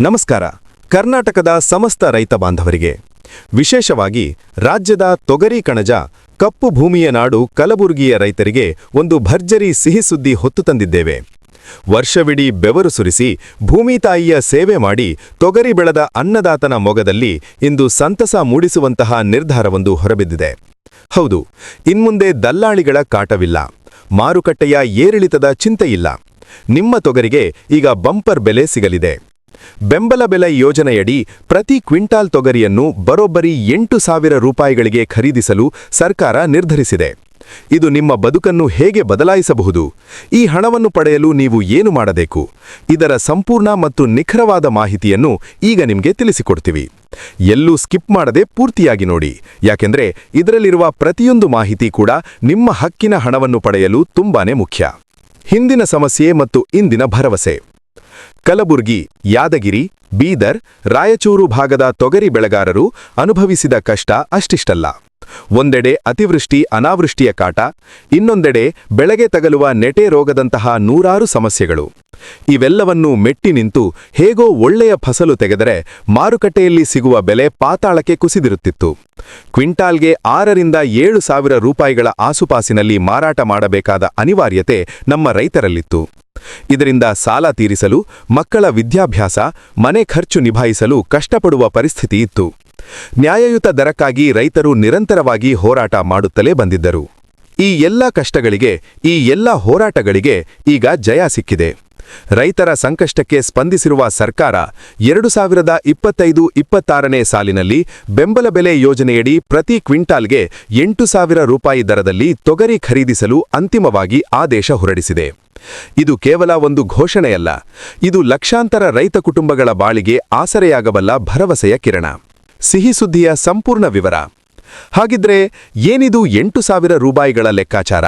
ನಮಸ್ಕಾರ. ಕರ್ನಾಟಕದ ಸಮಸ್ತ ರೈತ ಬಾಂಧವರಿಗೆ, ವಿಶೇಷವಾಗಿ ರಾಜ್ಯದ ತೊಗರಿ ಕಣಜ, ಕಪ್ಪು ಭೂಮಿಯ ನಾಡು ಕಲಬುರಗಿಯ ರೈತರಿಗೆ ಒಂದು ಭರ್ಜರಿ ಸಿಹಿ ಸುದ್ದಿ ಹೊತ್ತು ತಂದಿದ್ದೇವೆ. ವರ್ಷವಿಡೀ ಬೆವರು ಸುರಿಸಿ ಭೂಮಿ ತಾಯಿಯ ಸೇವೆ ಮಾಡಿ ತೊಗರಿ ಬೆಳೆದ ಅನ್ನದಾತನ ಮೊಗದಲ್ಲಿ ಇಂದು ಸಂತಸ ಮೂಡಿಸುವಂತಹ ನಿರ್ಧಾರವೊಂದು ಹೊರಬಿದ್ದಿದೆ. ಹೌದು, ಇನ್ಮುಂದೆ ದಲ್ಲಾಳಿಗಳ ಕಾಟವಿಲ್ಲ, ಮಾರುಕಟ್ಟೆಯ ಏರಿಳಿತದ ಚಿಂತೆಯಿಲ್ಲ. ನಿಮ್ಮ ತೊಗರಿಗೆ ಈಗ ಬಂಪರ್ ಬೆಲೆ ಸಿಗಲಿದೆ. ಬೆಂಬಲ ಬೆಲೆ ಯೋಜನೆಯಡಿ ಪ್ರತಿ ಕ್ವಿಂಟಾಲ್ ತೊಗರಿಯನ್ನು ಬರೋಬ್ಬರಿ ಎಂಟು ಸಾವಿರ ರೂಪಾಯಿಗಳಿಗೆ ಖರೀದಿಸಲು ಸರ್ಕಾರ ನಿರ್ಧರಿಸಿದೆ. ಇದು ನಿಮ್ಮ ಬದುಕನ್ನು ಹೇಗೆ ಬದಲಾಯಿಸಬಹುದು? ಈ ಹಣವನ್ನು ಪಡೆಯಲು ನೀವು ಏನು ಮಾಡಬೇಕು? ಇದರ ಸಂಪೂರ್ಣ ಮತ್ತು ನಿಖರವಾದ ಮಾಹಿತಿಯನ್ನು ಈಗ ನಿಮಗೆ ತಿಳಿಸಿಕೊಡ್ತೀವಿ. ಎಲ್ಲೂ ಸ್ಕಿಪ್ ಮಾಡದೆ ಪೂರ್ತಿಯಾಗಿ ನೋಡಿ. ಯಾಕೆಂದರೆ ಇದರಲ್ಲಿರುವ ಪ್ರತಿಯೊಂದು ಮಾಹಿತಿ ಕೂಡ ನಿಮ್ಮ ಹಕ್ಕಿನ ಹಣವನ್ನು ಪಡೆಯಲು ತುಂಬಾನೇ ಮುಖ್ಯ. ಹಿಂದಿನ ಸಮಸ್ಯೆ ಮತ್ತು ಇಂದಿನ ಭರವಸೆ. ಕಲಬುರ್ಗಿ ಯಾದಗಿರಿ ಬೀದರ್, ರಾಯಚೂರು ಭಾಗದ ತೊಗರಿ ಬೆಳೆಗಾರರು ಅನುಭವಿಸಿದ ಕಷ್ಟ ಅಷ್ಟಿಷ್ಟಲ್ಲ. ಒಂದೆಡೆ ಅತಿವೃಷ್ಟಿ, ಅನಾವೃಷ್ಟಿಯ ಕಾಟ, ಇನ್ನೊಂದೆಡೆ ಬೆಳೆಗೆ ತಗಲುವ ನೆಟೆ ರೋಗದಂತಹ ನೂರಾರು ಸಮಸ್ಯೆಗಳು. ಇವೆಲ್ಲವನ್ನೂ ಮೆಟ್ಟಿ ನಿಂತು ಹೇಗೋ ಒಳ್ಳೆಯ ಫಸಲು ತೆಗೆದರೆ ಮಾರುಕಟ್ಟೆಯಲ್ಲಿ ಸಿಗುವ ಬೆಲೆ ಪಾತಾಳಕ್ಕೆ ಕುಸಿದಿರುತ್ತಿತ್ತು. ಕ್ವಿಂಟಾಲ್ಗೆ ಆರರಿಂದ ಏಳು ಸಾವಿರ ರೂಪಾಯಿಗಳ ಆಸುಪಾಸಿನಲ್ಲಿ ಮಾರಾಟ ಮಾಡಬೇಕಾದ ಅನಿವಾರ್ಯತೆ ನಮ್ಮ ರೈತರಲ್ಲಿತ್ತು. ಇದರಿಂದ ಸಾಲ ತೀರಿಸಲು ಮಕ್ಕಳ ವಿದ್ಯಾಭ್ಯಾಸ, ಮನೆ ಖರ್ಚು ನಿಭಾಯಿಸಲು ಕಷ್ಟಪಡುವ ಪರಿಸ್ಥಿತಿ ಇತ್ತು. ನ್ಯಾಯಯುತ ದರಕ್ಕಾಗಿ ರೈತರು ನಿರಂತರವಾಗಿ ಹೋರಾಟ ಮಾಡುತ್ತಲೇ ಬಂದಿದ್ದರು. ಈ ಎಲ್ಲ ಕಷ್ಟಗಳಿಗೆ, ಈ ಎಲ್ಲ ಹೋರಾಟಗಳಿಗೆ ಈಗ ಜಯ ಸಿಕ್ಕಿದೆ. ರೈತರ ಸಂಕಷ್ಟಕ್ಕೆ ಸ್ಪಂದಿಸಿರುವ ಸರ್ಕಾರ ಎರಡು ಸಾವಿರದ ಇಪ್ಪತ್ತೈದು ಇಪ್ಪತ್ತಾರನೇ ಸಾಲಿನಲ್ಲಿ ಬೆಂಬಲ ಬೆಲೆ ಯೋಜನೆಯಡಿ ಪ್ರತಿ ಕ್ವಿಂಟಾಲ್ಗೆ ಎಂಟು ಸಾವಿರ ರೂಪಾಯಿ ದರದಲ್ಲಿ ತೊಗರಿ ಖರೀದಿಸಲು ಅಂತಿಮವಾಗಿ ಆದೇಶ ಹೊರಡಿಸಿದೆ. ಇದು ಕೇವಲ ಒಂದು ಘೋಷಣೆಯಲ್ಲ, ಇದು ಲಕ್ಷಾಂತರ ರೈತ ಕುಟುಂಬಗಳ ಬಾಳಿಗೆ ಆಸರೆಯಾಗಬಲ್ಲ ಭರವಸೆಯ ಕಿರಣ. ಸಿಹಿ ಸುದ್ದಿಯ ಸಂಪೂರ್ಣ ವಿವರ. ಹಾಗಿದ್ರೆ ಏನಿದು ಎಂಟು ಸಾವಿರ ರೂಪಾಯಿಗಳ ಲೆಕ್ಕಾಚಾರ?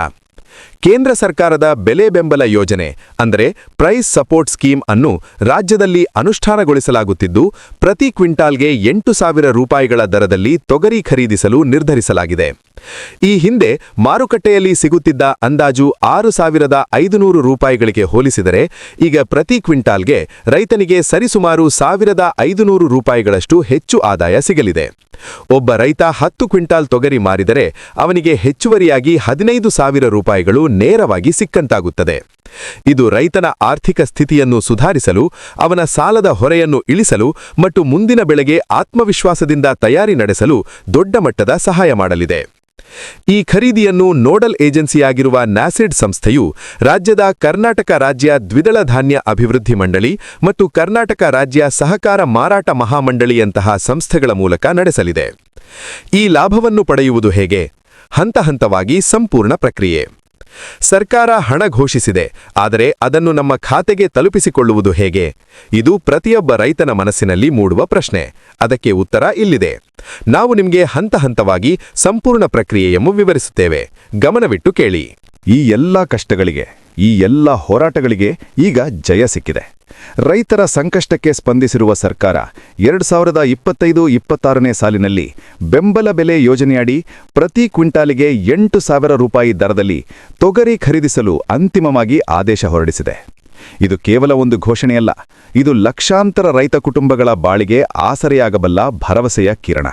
ಕೇಂದ್ರ ಸರ್ಕಾರದ ಬೆಲೆ ಬೆಂಬಲ ಯೋಜನೆ, ಅಂದರೆ ಪ್ರೈಸ್ ಸಪೋರ್ಟ್ ಸ್ಕೀಮ್ ಅನ್ನು ರಾಜ್ಯದಲ್ಲಿ ಅನುಷ್ಠಾನಗೊಳಿಸಲಾಗುತ್ತಿದ್ದು, ಪ್ರತಿ ಕ್ವಿಂಟಾಲ್ಗೆ ಎಂಟು ಸಾವಿರ ರೂಪಾಯಿಗಳ ದರದಲ್ಲಿ ತೊಗರಿ ಖರೀದಿಸಲು ನಿರ್ಧರಿಸಲಾಗಿದೆ. ಈ ಹಿಂದೆ ಮಾರುಕಟ್ಟೆಯಲ್ಲಿ ಸಿಗುತ್ತಿದ್ದ ಅಂದಾಜು ಆರು ಸಾವಿರದ ಐದುನೂರು ರೂಪಾಯಿಗಳಿಗೆ ಹೋಲಿಸಿದರೆ ಈಗ ಪ್ರತಿ ಕ್ವಿಂಟಾಲ್ಗೆ ರೈತನಿಗೆ ಸರಿಸುಮಾರು ಸಾವಿರದ ಐದುನೂರು ರೂಪಾಯಿಗಳಷ್ಟು ಹೆಚ್ಚು ಆದಾಯ ಸಿಗಲಿದೆ. ಒಬ್ಬ ರೈತ ಹತ್ತು ಕ್ವಿಂಟಾಲ್ ತೊಗರಿ ಮಾರಿದರೆ ಅವನಿಗೆ ಹೆಚ್ಚುವರಿಯಾಗಿ ಹದಿನೈದು ಸಾವಿರ ರೂಪಾಯಿಗಳು ನೇರವಾಗಿ ಸಿಕ್ಕಂತಾಗುತ್ತದೆ. ಇದು ರೈತನ ಆರ್ಥಿಕ ಸ್ಥಿತಿಯನ್ನು ಸುಧಾರಿಸಲು, ಅವನ ಸಾಲದ ಹೊರೆಯನ್ನು ಇಳಿಸಲು ಮತ್ತು ಮುಂದಿನ ಬೆಳೆಗೆ ಆತ್ಮವಿಶ್ವಾಸದಿಂದ ತಯಾರಿ ನಡೆಸಲು ದೊಡ್ಡ ಮಟ್ಟದ ಸಹಾಯ ಮಾಡಲಿದೆ. ಈ ಖರೀದಿಯನ್ನು ನೋಡಲ್ ಏಜೆನ್ಸಿಯಾಗಿರುವ ನ್ಯಾಸಿಡ್ ಸಂಸ್ಥೆಯು ರಾಜ್ಯದ ಕರ್ನಾಟಕ ರಾಜ್ಯ ದ್ವಿದಳ ಧಾನ್ಯ ಅಭಿವೃದ್ಧಿ ಮಂಡಳಿ ಮತ್ತು ಕರ್ನಾಟಕ ರಾಜ್ಯ ಸಹಕಾರ ಮಾರಾಟ ಮಹಾಮಂಡಳಿಯಂತಹ ಸಂಸ್ಥೆಗಳ ಮೂಲಕ ನಡೆಸಲಿದೆ. ಈ ಲಾಭವನ್ನು ಪಡೆಯುವುದು ಹೇಗೆ? ಹಂತ ಹಂತವಾಗಿ ಸಂಪೂರ್ಣ ಪ್ರಕ್ರಿಯೆ. ಸರ್ಕಾರ ಹಣ ಘೋಷಿಸಿದೆ, ಆದರೆ ಅದನ್ನು ನಮ್ಮ ಖಾತೆಗೆ ತಲುಪಿಸಿಕೊಳ್ಳುವುದು ಹೇಗೆ? ಇದು ಪ್ರತಿಯೊಬ್ಬ ರೈತನ ಮನಸ್ಸಿನಲ್ಲಿ ಮೂಡುವ ಪ್ರಶ್ನೆ. ಅದಕ್ಕೆ ಉತ್ತರ ಇಲ್ಲಿದೆ. ನಾವು ನಿಮಗೆ ಹಂತ ಹಂತವಾಗಿ ಸಂಪೂರ್ಣ ಪ್ರಕ್ರಿಯೆಯನ್ನು ವಿವರಿಸುತ್ತೇವೆ. ಗಮನವಿಟ್ಟು ಕೇಳಿ. ಈ ಎಲ್ಲ ಕಷ್ಟಗಳಿಗೆ ಈ ಎಲ್ಲ ಹೋರಾಟಗಳಿಗೆ ಈಗ ಜಯ ಸಿಕ್ಕಿದೆ. ರೈತರ ಸಂಕಷ್ಟಕ್ಕೆ ಸ್ಪಂದಿಸಿರುವ ಸರ್ಕಾರ ಎರಡು ಸಾವಿರದ ಇಪ್ಪತ್ತೈದು ಇಪ್ಪತ್ತಾರನೇ ಸಾಲಿನಲ್ಲಿ ಬೆಂಬಲ ಬೆಲೆ ಯೋಜನೆಯಡಿ ಪ್ರತಿ ಕ್ವಿಂಟಾಲಿಗೆ ಎಂಟು ಸಾವಿರ ರೂಪಾಯಿ ದರದಲ್ಲಿ ತೊಗರಿ ಖರೀದಿಸಲು ಅಂತಿಮವಾಗಿ ಆದೇಶ ಹೊರಡಿಸಿದೆ. ಇದು ಕೇವಲ ಒಂದು ಘೋಷಣೆಯಲ್ಲ, ಇದು ಲಕ್ಷಾಂತರ ರೈತ ಕುಟುಂಬಗಳ ಬಾಳಿಗೆ ಆಸರೆಯಾಗಬಲ್ಲ ಭರವಸೆಯ ಕಿರಣ.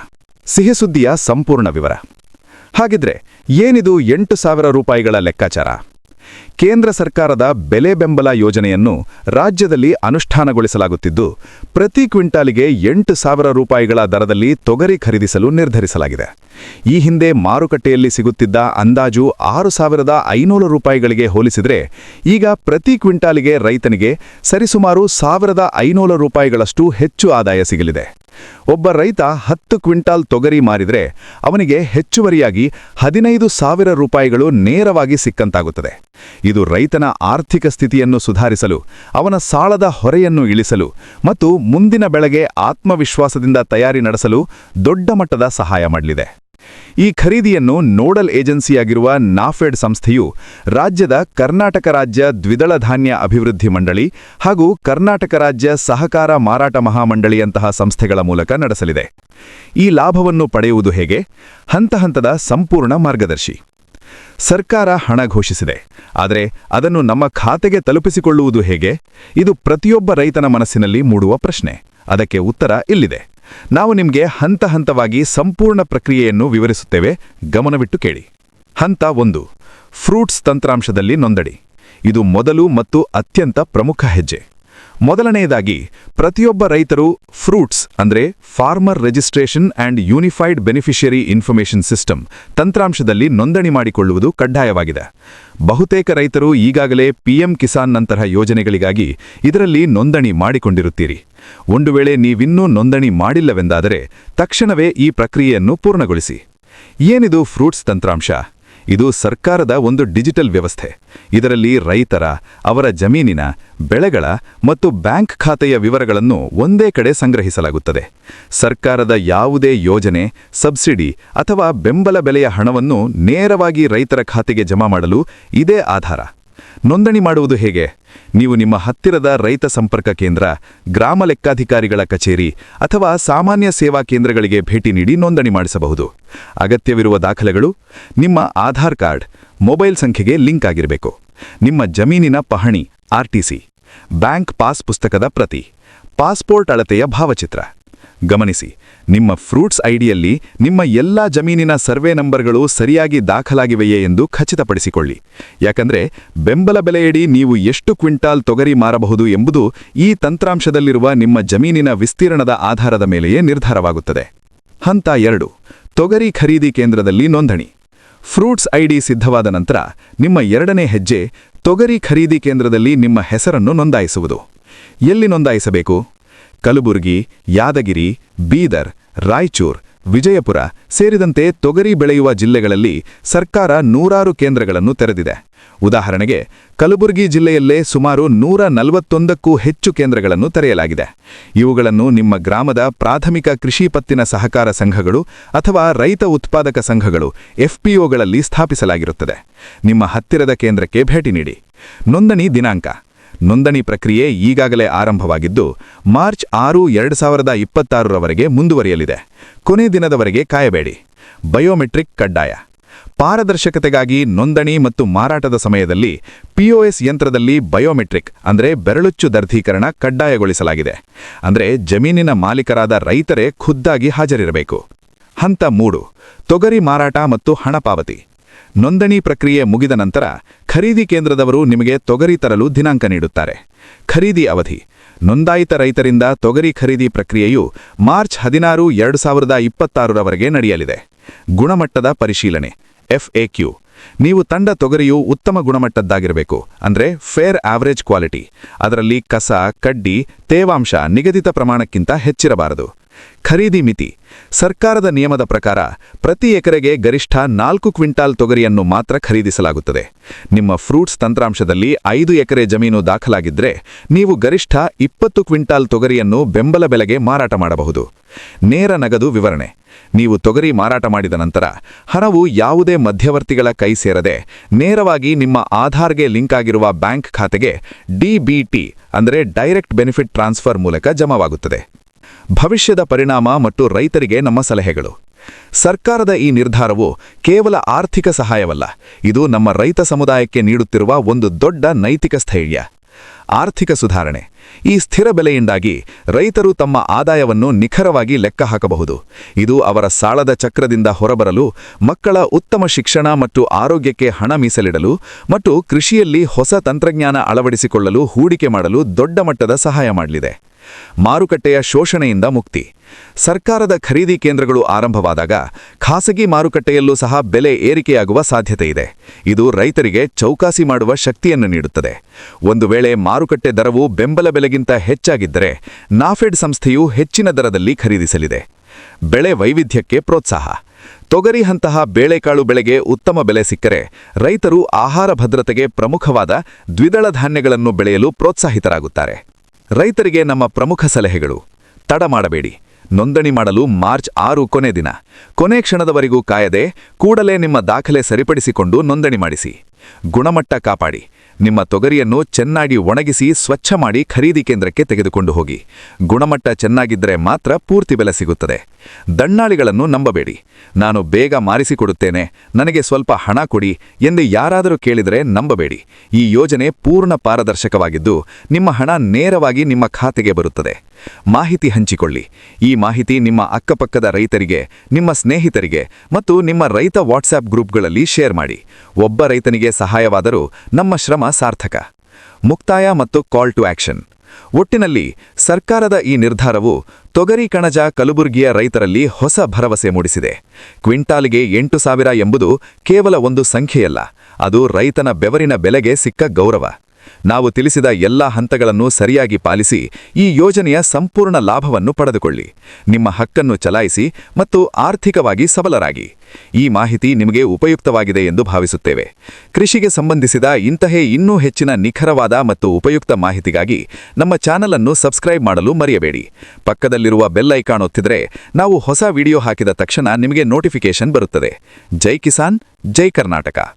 ಸಿಹಿಸುದ್ದಿಯ ಸಂಪೂರ್ಣ ವಿವರ. ಹಾಗಿದ್ರೆ ಏನಿದು ಎಂಟು ಸಾವಿರ ರೂಪಾಯಿಗಳ ಲೆಕ್ಕಾಚಾರ? ಕೇಂದ್ರ ಸರ್ಕಾರದ ಬೆಲೆ ಬೆಂಬಲ ಯೋಜನೆಯನ್ನು ರಾಜ್ಯದಲ್ಲಿ ಅನುಷ್ಠಾನಗೊಳಿಸಲಾಗುತ್ತಿದ್ದು, ಪ್ರತಿ ಕ್ವಿಂಟಾಲಿಗೆ ಎಂಟು ಸಾವಿರ ರೂಪಾಯಿಗಳ ದರದಲ್ಲಿ ತೊಗರಿ ಖರೀದಿಸಲು ನಿರ್ಧರಿಸಲಾಗಿದೆ. ಈ ಹಿಂದೆ ಮಾರುಕಟ್ಟೆಯಲ್ಲಿ ಸಿಗುತ್ತಿದ್ದ ಅಂದಾಜು ಆರು ಸಾವಿರದ ಐನೂರು ರೂಪಾಯಿಗಳಿಗೆ ಹೋಲಿಸಿದರೆ, ಈಗ ಪ್ರತಿ ಕ್ವಿಂಟಾಲಿಗೆ ರೈತನಿಗೆ ಸರಿಸುಮಾರು ಸಾವಿರದ ಐನೂರು ರೂಪಾಯಿಗಳಷ್ಟು ಹೆಚ್ಚು ಆದಾಯ ಸಿಗಲಿದೆ. ಒಬ್ಬ ರೈತ ಹತ್ತು ಕ್ವಿಂಟಾಲ್ ತೊಗರಿ ಮಾರಿದರೆ, ಅವನಿಗೆ ಹೆಚ್ಚುವರಿಯಾಗಿ ಹದಿನೈದು ಸಾವಿರ ರೂಪಾಯಿಗಳು ನೇರವಾಗಿ ಸಿಕ್ಕಂತಾಗುತ್ತದೆ. ಇದು ರೈತನ ಆರ್ಥಿಕ ಸ್ಥಿತಿಯನ್ನು ಸುಧಾರಿಸಲು, ಅವನ ಸಾಲದ ಹೊರೆಯನ್ನು ಇಳಿಸಲು ಮತ್ತು ಮುಂದಿನ ಬೆಳೆಗೆ ಆತ್ಮವಿಶ್ವಾಸದಿಂದ ತಯಾರಿ ನಡೆಸಲು ದೊಡ್ಡ ಮಟ್ಟದ ಸಹಾಯ ಮಾಡಲಿದೆ. ಈ ಖರೀದಿಯನ್ನು ನೋಡಲ್ ಏಜೆನ್ಸಿಯಾಗಿರುವ ನಾಫೆಡ್ ಸಂಸ್ಥೆಯು ರಾಜ್ಯದ ಕರ್ನಾಟಕ ರಾಜ್ಯ ದ್ವಿದಳ ಧಾನ್ಯ ಅಭಿವೃದ್ಧಿ ಮಂಡಳಿ ಹಾಗೂ ಕರ್ನಾಟಕ ರಾಜ್ಯ ಸಹಕಾರ ಮಾರಾಟ ಮಹಾಮಂಡಳಿಯಂತಹ ಸಂಸ್ಥೆಗಳ ಮೂಲಕ ನಡೆಸಲಿದೆ. ಈ ಲಾಭವನ್ನು ಪಡೆಯುವುದು ಹೇಗೆ? ಹಂತ ಹಂತದ ಸಂಪೂರ್ಣ ಮಾರ್ಗದರ್ಶಿ. ಸರ್ಕಾರ ಹಣ ಘೋಷಿಸಿದೆ. ಆದರೆ ಅದನ್ನು ನಮ್ಮ ಖಾತೆಗೆ ತಲುಪಿಸಿಕೊಳ್ಳುವುದು ಹೇಗೆ? ಇದು ಪ್ರತಿಯೊಬ್ಬ ರೈತನ ಮನಸ್ಸಿನಲ್ಲಿ ಮೂಡುವ ಪ್ರಶ್ನೆ. ಅದಕ್ಕೆ ಉತ್ತರ ಇಲ್ಲಿದೆ. ನಾವು ನಿಮಗೆ ಹಂತ ಹಂತವಾಗಿ ಸಂಪೂರ್ಣ ಪ್ರಕ್ರಿಯೆಯನ್ನು ವಿವರಿಸುತ್ತೇವೆ. ಗಮನವಿಟ್ಟು ಕೇಳಿ. ಹಂತ ಒಂದು. ಫ್ರೂಟ್ಸ್ ತಂತ್ರಾಂಶದಲ್ಲಿ ನೋಂದಣಿ. ಇದು ಮೊದಲು ಮತ್ತು ಅತ್ಯಂತ ಪ್ರಮುಖ ಹೆಜ್ಜೆ. ಮೊದಲನೆಯದಾಗಿ, ಪ್ರತಿಯೊಬ್ಬ ರೈತರು ಫ್ರೂಟ್ಸ್, ಅಂದರೆ farmer registration and unified beneficiary information system ತಂತ್ರಾಂಶದಲ್ಲಿ ನೋಂದಣಿ ಮಾಡಿಕೊಳ್ಳುವುದು ಕಡ್ಡಾಯವಾಗಿದೆ. ಬಹುತೇಕ ರೈತರು ಈಗಾಗಲೇ ಪಿಎಂ ಕಿಸಾನ್ನಂತಹ ಯೋಜನೆಗಳಿಗಾಗಿ ಇದರಲ್ಲಿ ನೋಂದಣಿ ಮಾಡಿಕೊಂಡಿರುತ್ತೀರಿ. ಒಂದು ವೇಳೆ ನೀವಿನ್ನೂ ನೋಂದಣಿ ಮಾಡಿಲ್ಲವೆಂದಾದರೆ ತಕ್ಷಣವೇ ಈ ಪ್ರಕ್ರಿಯೆಯನ್ನು ಪೂರ್ಣಗೊಳಿಸಿ. ಏನಿದು ಫ್ರೂಟ್ಸ್ ತಂತ್ರಾಂಶ? ಇದು ಸರ್ಕಾರದ ಒಂದು ಡಿಜಿಟಲ್ ವ್ಯವಸ್ಥೆ. ಇದರಲ್ಲಿ ರೈತರ, ಅವರ ಜಮೀನಿನ, ಬೆಳೆಗಳ ಮತ್ತು ಬ್ಯಾಂಕ್ ಖಾತೆಯ ವಿವರಗಳನ್ನು ಒಂದೇ ಕಡೆ ಸಂಗ್ರಹಿಸಲಾಗುತ್ತದೆ. ಸರ್ಕಾರದ ಯಾವುದೇ ಯೋಜನೆ, ಸಬ್ಸಿಡಿ ಅಥವಾ ಬೆಂಬಲ ಬೆಲೆಯ ಹಣವನ್ನು ನೇರವಾಗಿ ರೈತರ ಖಾತೆಗೆ ಜಮಾ ಮಾಡಲು ಇದೇ ಆಧಾರ. ನೋಂದಣಿ ಮಾಡುವುದು ಹೇಗೆ? ನೀವು ನಿಮ್ಮ ಹತ್ತಿರದ ರೈತ ಸಂಪರ್ಕ ಕೇಂದ್ರ, ಗ್ರಾಮ ಲೆಕ್ಕಾಧಿಕಾರಿಗಳ ಕಚೇರಿ ಅಥವಾ ಸಾಮಾನ್ಯ ಸೇವಾ ಕೇಂದ್ರಗಳಿಗೆ ಭೇಟಿ ನೀಡಿ ನೋಂದಣಿ ಮಾಡಿಸಬಹುದು. ಅಗತ್ಯವಿರುವ ದಾಖಲೆಗಳು, ನಿಮ್ಮ ಆಧಾರ್ ಕಾರ್ಡ್, ಮೊಬೈಲ್ ಸಂಖ್ಯೆಗೆ ಲಿಂಕ್ ಆಗಿರಬೇಕು. ನಿಮ್ಮ ಜಮೀನಿನ ಪಹಣಿ ಆರ್ಟಿಸಿ ಬ್ಯಾಂಕ್ ಪಾಸ್ ಪುಸ್ತಕದ ಪ್ರತಿ, ಪಾಸ್ಪೋರ್ಟ್ ಅಳತೆಯ ಭಾವಚಿತ್ರ. ಗಮನಿಸಿ, ನಿಮ್ಮ ಫ್ರೂಟ್ಸ್ ಐಡಿಯಲ್ಲಿ ನಿಮ್ಮ ಎಲ್ಲಾ ಜಮೀನಿನ ಸರ್ವೆ ನಂಬರ್ಗಳು ಸರಿಯಾಗಿ ದಾಖಲಾಗಿವೆಯೇ ಎಂದು ಖಚಿತಪಡಿಸಿಕೊಳ್ಳಿ. ಯಾಕಂದರೆ, ಬೆಂಬಲ ಬೆಲೆಯಡಿ ನೀವು ಎಷ್ಟು ಕ್ವಿಂಟಾಲ್ ತೊಗರಿ ಮಾರಬಹುದು ಎಂಬುದು ಈ ತಂತ್ರಾಂಶದಲ್ಲಿರುವ ನಿಮ್ಮ ಜಮೀನಿನ ವಿಸ್ತೀರ್ಣದ ಆಧಾರದ ಮೇಲೆಯೇ ನಿರ್ಧಾರವಾಗುತ್ತದೆ. ಹಂತ ಎರಡು, ತೊಗರಿ ಖರೀದಿ ಕೇಂದ್ರದಲ್ಲಿ ನೋಂದಣಿ. ಫ್ರೂಟ್ಸ್ ಐಡಿ ಸಿದ್ಧವಾದ ನಂತರ, ನಿಮ್ಮ ಎರಡನೇ ಹೆಜ್ಜೆ ತೊಗರಿ ಖರೀದಿ ಕೇಂದ್ರದಲ್ಲಿ ನಿಮ್ಮ ಹೆಸರನ್ನು ನೋಂದಾಯಿಸುವುದು. ಎಲ್ಲಿ ನೋಂದಾಯಿಸಬೇಕು? ಕಲಬುರಗಿ, ಯಾದಗಿರಿ, ಬೀದರ್, ರಾಯಚೂರ್, ವಿಜಯಪುರ ಸೇರಿದಂತೆ ತೊಗರಿ ಬೆಳೆಯುವ ಜಿಲ್ಲೆಗಳಲ್ಲಿ ಸರ್ಕಾರ ನೂರಾರು ಕೇಂದ್ರಗಳನ್ನು ತೆರೆದಿದೆ. ಉದಾಹರಣೆಗೆ, ಕಲಬುರಗಿ ಜಿಲ್ಲೆಯಲ್ಲೇ ಸುಮಾರು ನೂರ ನಲವತ್ತೊಂದಕ್ಕೂ ಹೆಚ್ಚು ಕೇಂದ್ರಗಳನ್ನು ತೆರೆಯಲಾಗಿದೆ. ಇವುಗಳನ್ನು ನಿಮ್ಮ ಗ್ರಾಮದ ಪ್ರಾಥಮಿಕ ಕೃಷಿ ಪತ್ತಿನ ಸಹಕಾರ ಸಂಘಗಳು ಅಥವಾ ರೈತ ಉತ್ಪಾದಕ ಸಂಘಗಳು ಎಫ್ಪಿಒಗಳಲ್ಲಿ ಸ್ಥಾಪಿಸಲಾಗಿರುತ್ತದೆ. ನಿಮ್ಮ ಹತ್ತಿರದ ಕೇಂದ್ರಕ್ಕೆ ಭೇಟಿ ನೀಡಿ. ನೋಂದಣಿ ದಿನಾಂಕ ನೋಂದಣಿ ಪ್ರಕ್ರಿಯೆ ಈಗಾಗಲೇ ಆರಂಭವಾಗಿದ್ದು, ಮಾರ್ಚ್ ಆರು ಎರಡು ಸಾವಿರದ ಇಪ್ಪತ್ತಾರರವರೆಗೆ ಮುಂದುವರಿಯಲಿದೆ. ಕೊನೆ ದಿನದವರೆಗೆ ಕಾಯಬೇಡಿ. ಬಯೋಮೆಟ್ರಿಕ್ ಕಡ್ಡಾಯ. ಪಾರದರ್ಶಕತೆಗಾಗಿ ನೋಂದಣಿ ಮತ್ತು ಮಾರಾಟದ ಸಮಯದಲ್ಲಿ ಪಿಒಎಸ್ ಯಂತ್ರದಲ್ಲಿ ಬಯೋಮೆಟ್ರಿಕ್, ಅಂದರೆ ಬೆರಳುಚ್ಚು ದರ್ಧೀಕರಣ ಕಡ್ಡಾಯಗೊಳಿಸಲಾಗಿದೆ. ಅಂದರೆ ಜಮೀನಿನ ಮಾಲೀಕರಾದ ರೈತರೇ ಖುದ್ದಾಗಿ ಹಾಜರಿರಬೇಕು. ಹಂತ ಮೂಡು ತೊಗರಿ ಮಾರಾಟ ಮತ್ತು ಹಣ ಪಾವತಿ. ನೋಂದಣಿ ಪ್ರಕ್ರಿಯೆ ಮುಗಿದ ನಂತರ ಖರೀದಿ ಕೇಂದ್ರದವರು ನಿಮಗೆ ತೊಗರಿ ತರಲು ದಿನಾಂಕ ನೀಡುತ್ತಾರೆ. ಖರೀದಿ ಅವಧಿ. ನೋಂದಾಯಿತ ರೈತರಿಂದ ತೊಗರಿ ಖರೀದಿ ಪ್ರಕ್ರಿಯೆಯು ಮಾರ್ಚ್ ಹದಿನಾರು, ಎರಡು ಸಾವಿರದ ಇಪ್ಪತ್ತಾರರವರೆಗೆ ನಡೆಯಲಿದೆ. ಗುಣಮಟ್ಟದ ಪರಿಶೀಲನೆ. ಎಫ್ಎಕ್ಯೂ. ನೀವು ತಂಡ ತೊಗರಿಯು ಉತ್ತಮ ಗುಣಮಟ್ಟದ್ದಾಗಿರಬೇಕು. ಅಂದರೆ ಫೇರ್ ಆವರೇಜ್ ಕ್ವಾಲಿಟಿ ಅದರಲ್ಲಿ ಕಸ, ಕಡ್ಡಿ, ತೇವಾಂಶ ನಿಗದಿತ ಪ್ರಮಾಣಕ್ಕಿಂತ ಹೆಚ್ಚಿರಬಾರದು. ಖರೀದಿ ಮಿತಿ. ಸರ್ಕಾರದ ನಿಯಮದ ಪ್ರಕಾರ ಪ್ರತಿ ಎಕರೆಗೆ ಗರಿಷ್ಠ ನಾಲ್ಕು ಕ್ವಿಂಟಾಲ್ ತೊಗರಿಯನ್ನು ಮಾತ್ರ ಖರೀದಿಸಲಾಗುತ್ತದೆ. ನಿಮ್ಮ ಫ್ರೂಟ್ಸ್ ತಂತ್ರಾಂಶದಲ್ಲಿ ಐದು ಎಕರೆ ಜಮೀನು ದಾಖಲಾಗಿದ್ದರೆ ನೀವು ಗರಿಷ್ಠ ಇಪ್ಪತ್ತು ಕ್ವಿಂಟಾಲ್ ತೊಗರಿಯನ್ನು ಬೆಂಬಲ ಬೆಲೆಗೆ ಮಾರಾಟ ಮಾಡಬಹುದು. ನೇರ ನಗದು ವಿವರಣೆ. ನೀವು ತೊಗರಿ ಮಾರಾಟ ಮಾಡಿದ ನಂತರ ಹಣವು ಯಾವುದೇ ಮಧ್ಯವರ್ತಿಗಳ ಕೈ ಸೇರದೆ ನೇರವಾಗಿ ನಿಮ್ಮ ಆಧಾರ್ಗೆ ಲಿಂಕ್ ಆಗಿರುವ ಬ್ಯಾಂಕ್ ಖಾತೆಗೆ ಡಿಬಿಟಿ ಅಂದರೆ ಡೈರೆಕ್ಟ್ ಬೆನಿಫಿಟ್ ಟ್ರಾನ್ಸ್ಫರ್ ಮೂಲಕ ಜಮಾವಾಗುತ್ತದೆ. ಭವಿಷ್ಯದ ಪರಿಣಾಮ ಮತ್ತು ರೈತರಿಗೆ ನಮ್ಮ ಸಲಹೆಗಳು. ಸರ್ಕಾರದ ಈ ನಿರ್ಧಾರವು ಕೇವಲ ಆರ್ಥಿಕ ಸಹಾಯವಲ್ಲ, ಇದು ನಮ್ಮ ರೈತ ಸಮುದಾಯಕ್ಕೆ ನೀಡುತ್ತಿರುವ ಒಂದು ದೊಡ್ಡ ನೈತಿಕ ಸ್ಥೈರ್ಯ. ಆರ್ಥಿಕ ಸುಧಾರಣೆ. ಈ ಸ್ಥಿರ ಬೆಲೆಯಿಂದಾಗಿ ರೈತರು ತಮ್ಮ ಆದಾಯವನ್ನು ನಿಖರವಾಗಿ ಲೆಕ್ಕ ಹಾಕಬಹುದು. ಇದು ಅವರ ಸಾಲದ ಚಕ್ರದಿಂದ ಹೊರಬರಲು, ಮಕ್ಕಳ ಉತ್ತಮ ಶಿಕ್ಷಣ ಮತ್ತು ಆರೋಗ್ಯಕ್ಕೆ ಹಣ ಮೀಸಲಿಡಲು ಮತ್ತು ಕೃಷಿಯಲ್ಲಿ ಹೊಸ ತಂತ್ರಜ್ಞಾನ ಅಳವಡಿಸಿಕೊಳ್ಳಲು ಹೂಡಿಕೆ ಮಾಡಲು ದೊಡ್ಡ ಮಟ್ಟದ ಸಹಾಯ ಮಾಡಲಿದೆ. ಮಾರುಕಟ್ಟೆಯ ಶೋಷಣೆಯಿಂದ ಮುಕ್ತಿ. ಸರ್ಕಾರದ ಖರೀದಿ ಕೇಂದ್ರಗಳು ಆರಂಭವಾದಾಗ ಖಾಸಗಿ ಮಾರುಕಟ್ಟೆಯಲ್ಲೂ ಸಹ ಬೆಲೆ ಏರಿಕೆಯಾಗುವ ಸಾಧ್ಯತೆ ಇದೆ ಇದು ರೈತರಿಗೆ ಚೌಕಾಸಿ ಮಾಡುವ ಶಕ್ತಿಯನ್ನು ನೀಡುತ್ತದೆ. ಒಂದು ವೇಳೆ ಮಾರುಕಟ್ಟೆ ದರವು ಬೆಂಬಲ ಬೆಲೆಗಿಂತ ಹೆಚ್ಚಾಗಿದ್ದರೆ ನಾಫೆಡ್ ಸಂಸ್ಥೆಯು ಹೆಚ್ಚಿನ ದರದಲ್ಲಿ ಖರೀದಿಸಲಿದೆ. ಬೆಳೆ ವೈವಿಧ್ಯಕ್ಕೆ ಪ್ರೋತ್ಸಾಹ. ತೊಗರಿಯಂತಹ ಬೇಳೆಕಾಳು ಬೆಳೆಗೆ ಉತ್ತಮ ಬೆಲೆ ಸಿಕ್ಕರೆ ರೈತರು ಆಹಾರ ಭದ್ರತೆಗೆ ಪ್ರಮುಖವಾದ ದ್ವಿದಳ ಧಾನ್ಯಗಳನ್ನು ಬೆಳೆಯಲು ಪ್ರೋತ್ಸಾಹಿತರಾಗುತ್ತಾರೆ. ರೈತರಿಗೆ ನಮ್ಮ ಪ್ರಮುಖ ಸಲಹೆಗಳು. ತಡ ಮಾಡಬೇಡಿ. ನೋಂದಣಿ ಮಾಡಲು ಮಾರ್ಚ್ ಆರು ಕೊನೆ ದಿನ. ಕೊನೆ ಕ್ಷಣದವರೆಗೂ ಕಾಯದೆ ಕೂಡಲೇ ನಿಮ್ಮ ದಾಖಲೆ ಸರಿಪಡಿಸಿಕೊಂಡು ನೋಂದಣಿ ಮಾಡಿಸಿ. ಗುಣಮಟ್ಟ ಕಾಪಾಡಿ. ನಿಮ್ಮ ತೊಗರಿಯನ್ನು ಚೆನ್ನಾಗಿ ಒಣಗಿಸಿ ಸ್ವಚ್ಛ ಮಾಡಿ ಖರೀದಿ ಕೇಂದ್ರಕ್ಕೆ ತೆಗೆದುಕೊಂಡು ಹೋಗಿ. ಗುಣಮಟ್ಟ ಚೆನ್ನಾಗಿದ್ದರೆ ಮಾತ್ರ ಪೂರ್ತಿ ಬೆಲೆ ಸಿಗುತ್ತದೆ. ದಣ್ಣಾಳಿಗಳನ್ನು ನಂಬಬೇಡಿ. ನಾನು ಬೇಗ ಮಾರಿಸಿಕೊಡುತ್ತೇನೆ. ನನಗೆ ಸ್ವಲ್ಪ ಹಣ ಕೊಡಿ ಎಂದು ಯಾರಾದರೂ ಕೇಳಿದರೆ ನಂಬಬೇಡಿ. ಈ ಯೋಜನೆ ಪೂರ್ಣ ಪಾರದರ್ಶಕವಾಗಿದ್ದು, ನಿಮ್ಮ ಹಣ ನೇರವಾಗಿ ನಿಮ್ಮ ಖಾತೆಗೆ ಬರುತ್ತದೆ. ಮಾಹಿತಿ ಹಂಚಿಕೊಳ್ಳಿ. ಈ ಮಾಹಿತಿ ನಿಮ್ಮ ಅಕ್ಕಪಕ್ಕದ ರೈತರಿಗೆ, ನಿಮ್ಮ ಸ್ನೇಹಿತರಿಗೆ ಮತ್ತು ನಿಮ್ಮ ರೈತ ವಾಟ್ಸ್ಆಪ್ ಗ್ರೂಪ್ಗಳಲ್ಲಿ ಶೇರ್ ಮಾಡಿ. ಒಬ್ಬ ರೈತನಿಗೆ ಸಹಾಯವಾದರೂ ನಮ್ಮ ಶ್ರಮ ಸಾರ್ಥಕ. ಮುಕ್ತಾಯ ಮತ್ತು ಕಾಲ್ ಟು ಆಕ್ಷನ್ ಒಟ್ಟಿನಲ್ಲಿ ಸರ್ಕಾರದ ಈ ನಿರ್ಧಾರವು ತೊಗರಿ ಕಣಜ ಕಲಬುರಗಿಯ ರೈತರಲ್ಲಿ ಹೊಸ ಭರವಸೆ ಮೂಡಿಸಿದೆ. ಕ್ವಿಂಟಾಲ್ಗೆ ಎಂಟು ಸಾವಿರ ಎಂಬುದು ಕೇವಲ ಒಂದು ಸಂಖ್ಯೆಯಲ್ಲ, ಅದು ರೈತನ ಬೆವರಿನ ಬೆಲೆಗೆ ಸಿಕ್ಕ ಗೌರವ. ನಾವು ತಿಳಿಸಿದ ಎಲ್ಲ ಹಂತಗಳನ್ನು ಸರಿಯಾಗಿ ಪಾಲಿಸಿ ಈ ಯೋಜನೆಯ ಸಂಪೂರ್ಣ ಲಾಭವನ್ನು ಪಡೆದುಕೊಳ್ಳಿ. ನಿಮ್ಮ ಹಕ್ಕನ್ನು ಚಲಾಯಿಸಿ ಮತ್ತು ಆರ್ಥಿಕವಾಗಿ ಸಬಲರಾಗಿ. ಈ ಮಾಹಿತಿ ನಿಮಗೆ ಉಪಯುಕ್ತವಾಗಿದೆ ಎಂದು ಭಾವಿಸುತ್ತೇವೆ. ಕೃಷಿಗೆ ಸಂಬಂಧಿಸಿದ ಇಂತಹೇ ಇನ್ನೂ ಹೆಚ್ಚಿನ ನಿಖರವಾದ ಮತ್ತು ಉಪಯುಕ್ತ ಮಾಹಿತಿಗಾಗಿ ನಮ್ಮ ಚಾನಲ್ ಅನ್ನು ಸಬ್ಸ್ಕ್ರೈಬ್ ಮಾಡಲು ಮರೆಯಬೇಡಿ. ಪಕ್ಕದಲ್ಲಿರುವ ಬೆಲ್ ಐಕಾನ್ ಒತ್ತಿದರೆ ನಾವು ಹೊಸ ವಿಡಿಯೋ ಹಾಕಿದ ತಕ್ಷಣ ನಿಮಗೆ ನೋಟಿಫಿಕೇಶನ್ ಬರುತ್ತದೆ. ಜೈ ಕಿಸಾನ್, ಜೈ ಕರ್ನಾಟಕ.